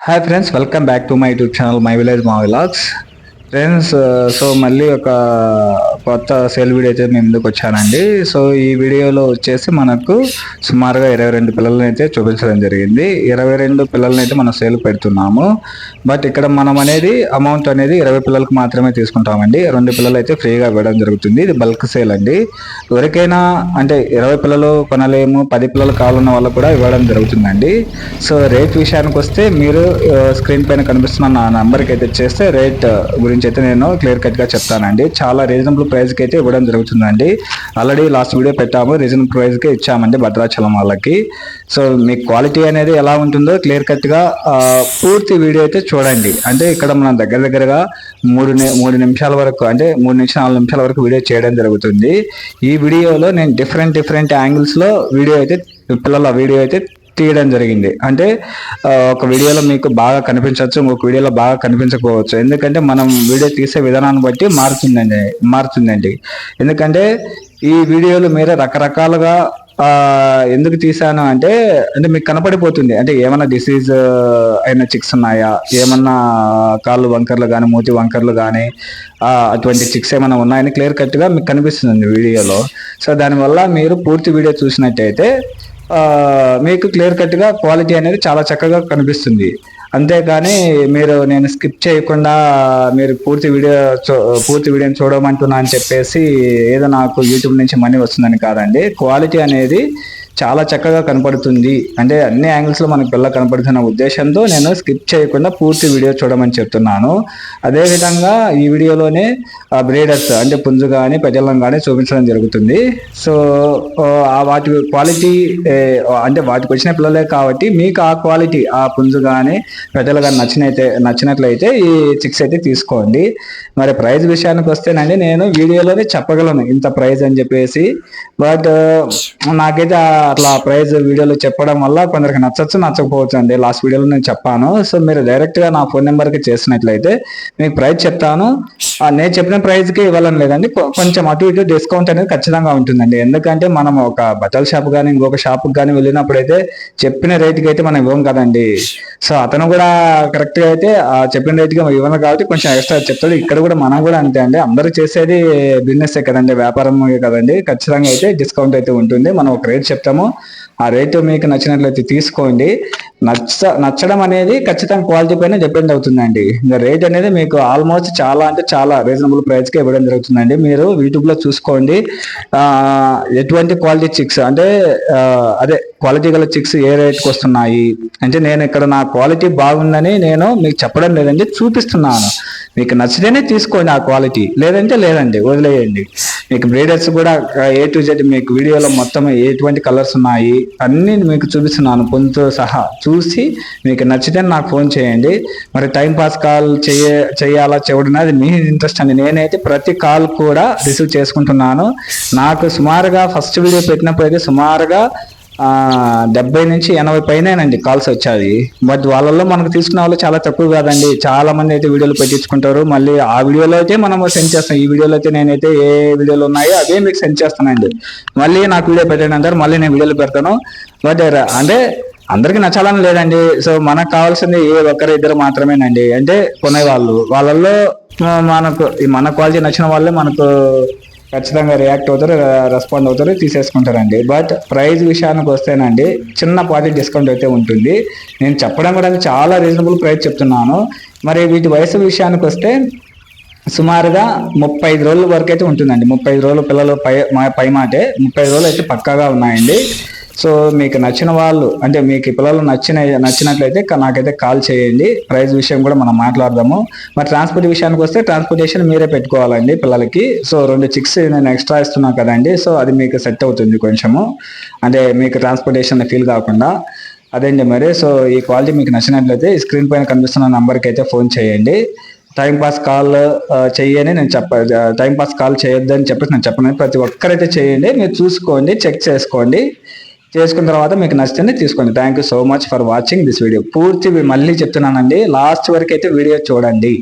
Hi friends welcome back to my YouTube channel my village మా vlogs friends so uh, మళ్ళీ ఒక కొత్త sale video అయితే మేము ముందుకు వచ్చానండి. సో ఈ వీడియోలో వచ్చేసి మనకు సుమారుగా ఇరవై రెండు పిల్లల్ని అయితే చూపించడం జరిగింది. ఇరవై రెండు పిల్లల్ని అయితే మనం సేల్ పెడుతున్నాము. బట్ ఇక్కడ మనం అనేది అమౌంట్ అనేది ఇరవై పిల్లలకు మాత్రమే తీసుకుంటామండి. రెండు పిల్లలు అయితే ఫ్రీగా ఇవ్వడం జరుగుతుంది. ఇది బల్క్ సేల్ అండి. ఎవరికైనా అంటే ఇరవై పిల్లలు కొనలేము పది పిల్లలు కావాలన్న వాళ్ళకు కూడా ఇవ్వడం జరుగుతుందండి. సో రేట్ విషయానికి వస్తే మీరు uh, స్క్రీన్ పైన కనిపిస్తున్న నా నెంబర్కి అయితే చేస్తే రేట్ uh, గురించి అయితే నేను క్లియర్ కట్గా చెప్తానండి. చాలా రీజనబుల్ ప్రైస్కి అయితే ఇవ్వడం జరుగుతుందండి. ఆల్రెడీ లాస్ట్ వీడియో పెట్టాము. రీజనబుల్ ప్రైస్కే ఇచ్చామండి భద్రాచలం వాళ్ళకి. సో మీ క్వాలిటీ అనేది ఎలా ఉంటుందో క్లియర్ కట్గా పూర్తి వీడియో అయితే చూడండి. అంటే ఇక్కడ మనం దగ్గర దగ్గరగా మూడు మూడు నిమిషాల వరకు అంటే మూడు నుంచి నాలుగు నిమిషాల వరకు వీడియో చేయడం జరుగుతుంది. ఈ వీడియోలో నేను డిఫరెంట్ డిఫరెంట్ యాంగిల్స్లో వీడియో అయితే పిల్లల వీడియో అయితే తీయడం జరిగింది. అంటే ఒక వీడియోలో మీకు బాగా కనిపించవచ్చు ఇంకొక వీడియోలో బాగా కనిపించకపోవచ్చు. ఎందుకంటే మనం వీడియో తీసే విధానాన్ని బట్టి మారుతుందండి మారుతుందండి. ఎందుకంటే ఈ వీడియోలు మీరు రకరకాలుగా ఎందుకు తీసాను అంటే అంటే మీకు కనపడిపోతుంది. అంటే ఏమైనా డిసీజ్ అయిన చిక్స్ ఉన్నాయా? ఏమన్నా కాళ్ళు వంకర్లు కానీ మూతి వంకర్లు కానీ అటువంటి చిక్స్ ఏమైనా ఉన్నాయని క్లియర్ కట్గా మీకు కనిపిస్తుంది వీడియోలో. సో దానివల్ల మీరు పూర్తి వీడియో చూసినట్టయితే మీకు క్లియర్ కట్గా క్వాలిటీ అనేది చాలా చక్కగా కనిపిస్తుంది. అంతేకాని మీరు నేను స్కిప్ చేయకుండా మీరు పూర్తి వీడియో పూర్తి వీడియోని చూడమంటున్నా అని చెప్పేసి ఏదో నాకు యూట్యూబ్ నుంచి మనీ వస్తుందని కాదండి. క్వాలిటీ అనేది చాలా చక్కగా కనపడుతుంది. అంటే అన్ని యాంగిల్స్లో మనకి పిల్ల కనపడుతున్న ఉద్దేశంతో నేను స్కిప్ చేయకుండా పూర్తి వీడియో చూడమని చెప్తున్నాను. అదేవిధంగా ఈ వీడియోలోనే బ్రీడర్స్ అంటే పుంజు కానీ పెజలను కానీ చూపించడం జరుగుతుంది. సో ఆ వాటి క్వాలిటీ అంటే వాటికి వచ్చిన పిల్లలే కాబట్టి మీకు ఆ క్వాలిటీ ఆ పుంజు కానీ పెద్దలు కానీ నచ్చినైతే నచ్చినట్లయితే ఈ చిక్స్ అయితే తీసుకోండి. మరి ప్రైజ్ విషయానికి వస్తేనండి నేను వీడియోలోనే చెప్పగలను ఇంత ప్రైజ్ అని చెప్పేసి. బట్ నాకైతే అట్లా ప్రైజ్ వీడియోలో చెప్పడం వల్ల కొందరికి నచ్చచ్చు నచ్చకపోవచ్చు అండి. లాస్ట్ వీడియోలో నేను చెప్పాను. సో మీరు డైరెక్ట్గా నా ఫోన్ నెంబర్కి చేసినట్లయితే మీకు ప్రైస్ చెప్తాను. నేను చెప్పిన ప్రైస్కి ఇవ్వాలని లేదండి. కొంచెం అటు ఇటు డిస్కౌంట్ అనేది ఖచ్చితంగా ఉంటుందండి. ఎందుకంటే మనం ఒక బట్టల షాప్ కానీ ఇంకొక షాప్ కానీ వెళ్ళినప్పుడు అయితే చెప్పిన రేట్కి అయితే మనం ఇవ్వం కదండి. సో అతను కూడా కరెక్ట్గా అయితే చెప్పిన రేట్గా ఇవ్వను కాబట్టి కొంచెం ఎక్స్ట్రా చెప్తాడు. ఇక్కడ కూడా మనం కూడా అంతే అండి. అందరూ చేసేది బిజినెస్ కదండి. వ్యాపారం కదండి. ఖచ్చితంగా అయితే డిస్కౌంట్ అయితే ఉంటుంది. మనం ఒక రేట్ చెప్తాము. ఆ రేటు మీకు నచ్చినట్లయితే తీసుకోండి. నచ్చ నచ్చడం అనేది ఖచ్చితంగా క్వాలిటీ పైన డిపెండ్ అవుతుందండి. ఇంకా రేట్ అనేది మీకు ఆల్మోస్ట్ చాలా అంటే చాలా రీజనబుల్ ప్రైస్కే ఇవ్వడం జరుగుతుందండి. మీరు యూట్యూబ్లో చూసుకోండి. ఎటువంటి క్వాలిటీ చిక్స్ అంటే అదే క్వాలిటీ గల చిక్స్ ఏ రేట్కి వస్తున్నాయి? అంటే నేను ఇక్కడ నా క్వాలిటీ బాగుందని నేను మీకు చెప్పడం లేదండి చూపిస్తున్నాను. మీకు నచ్చితేనే తీసుకోండి ఆ క్వాలిటీ. లేదంటే లేదండి వదిలేయండి. మీకు బ్రీడర్స్ కూడా ఏ టు జెడ్ మీకు వీడియోలో మొత్తం ఎటువంటి కలర్స్ ఉన్నాయి అన్నీ మీకు చూపిస్తున్నాను పొందుతో సహా. చూసి మీకు నచ్చితే నాకు ఫోన్ చేయండి. మరి టైం పాస్ కాల్ చేయ చేయాలా చేయడం అది మీ ఇంట్రెస్ట్ అండి. నేనైతే ప్రతి కాల్ కూడా రిసీవ్ చేసుకుంటున్నాను. నాకు సుమారుగా ఫస్ట్ వీడియో పెట్టినప్పుడు అయితే సుమారుగా డెబ్బై నుంచి ఎనభై పైనేనండి కాల్స్ వచ్చాయి. బట్ వాళ్ళల్లో మనకు తీసుకున్న వాళ్ళు చాలా తక్కువ కాదండి. చాలా మంది అయితే వీడియోలు పెట్టించుకుంటారు. మళ్ళీ ఆ వీడియోలో అయితే మనం సెండ్ చేస్తాం. ఈ వీడియోలో అయితే నేనైతే ఏ వీడియోలు ఉన్నాయో అవే మీకు సెండ్ చేస్తానండి. మళ్ళీ నాకు వీడియో పెట్టండి అంటారు మళ్ళీ నేను వీడియోలు పెడతాను. బట్ అంటే అందరికి నచ్చాలని లేదండి. సో మనకు కావాల్సింది ఏ ఒక్కరు ఇద్దరు మాత్రమేనండి. అంటే కొనేవాళ్ళు. వాళ్ళల్లో మనకు ఈ మన క్వాలిటీ నచ్చిన వాళ్ళే మనకు ఖచ్చితంగా రియాక్ట్ అవుతారు రెస్పాండ్ అవుతారు తీసేసుకుంటారండి. బట్ ప్రైస్ విషయానికి వస్తేనండి చిన్న పాటి డిస్కౌంట్ అయితే ఉంటుంది. నేను చెప్పడం కూడా చాలా రీజనబుల్ ప్రైస్ చెప్తున్నాను. మరి వీటి వయసు విషయానికి వస్తే సుమారుగా ముప్పై ఐదు రోజుల వరకు అయితే ఉంటుందండి. ముప్పై ఐదు రోజులు పిల్లలు పై మా- పై మాటే ముప్పై రోజులు అయితే పక్కాగా ఉన్నాయండి. సో మీకు నచ్చిన వాళ్ళు అంటే మీకు పిల్లలు నచ్చిన నచ్చినట్లయితే నాకైతే కాల్ చేయండి. ప్రైస్ విషయం కూడా మనం మాట్లాడదాము. మరి ట్రాన్స్పోర్ట్ విషయానికి వస్తే ట్రాన్స్పోర్టేషన్ మీరే పెట్టుకోవాలండి పిల్లలకి. సో రెండు చిక్స్ నేను ఎక్స్ట్రా ఇస్తున్నాను కదండి సో అది మీకు సెట్ అవుతుంది కొంచెము. అంటే మీకు ట్రాన్స్పోర్టేషన్ ఫీల్ కాకుండా. అదేంటి మరి? సో ఈ క్వాలిటీ మీకు నచ్చినట్లయితే ఈ స్క్రీన్ పైన కనిపిస్తున్న నెంబర్కి అయితే ఫోన్ చేయండి. టైం పాస్ కాల్ చేయని చెయ్యని నేను చెప్ప టైం పాస్ కాల్ చేయొద్దని చెప్పేసి నేను చెప్పను. ప్రతి ఒక్కరైతే చేయండి. మీరు చూసుకోండి చెక్ చేసుకోండి. చేసుకున్న తర్వాత మీకు నచ్చితే తీసుకోండి. Thank you so much for watching this video పూర్తి మళ్ళీ చెప్తున్నానండి. లాస్ట్ వరకు అయితే వీడియో చూడండి.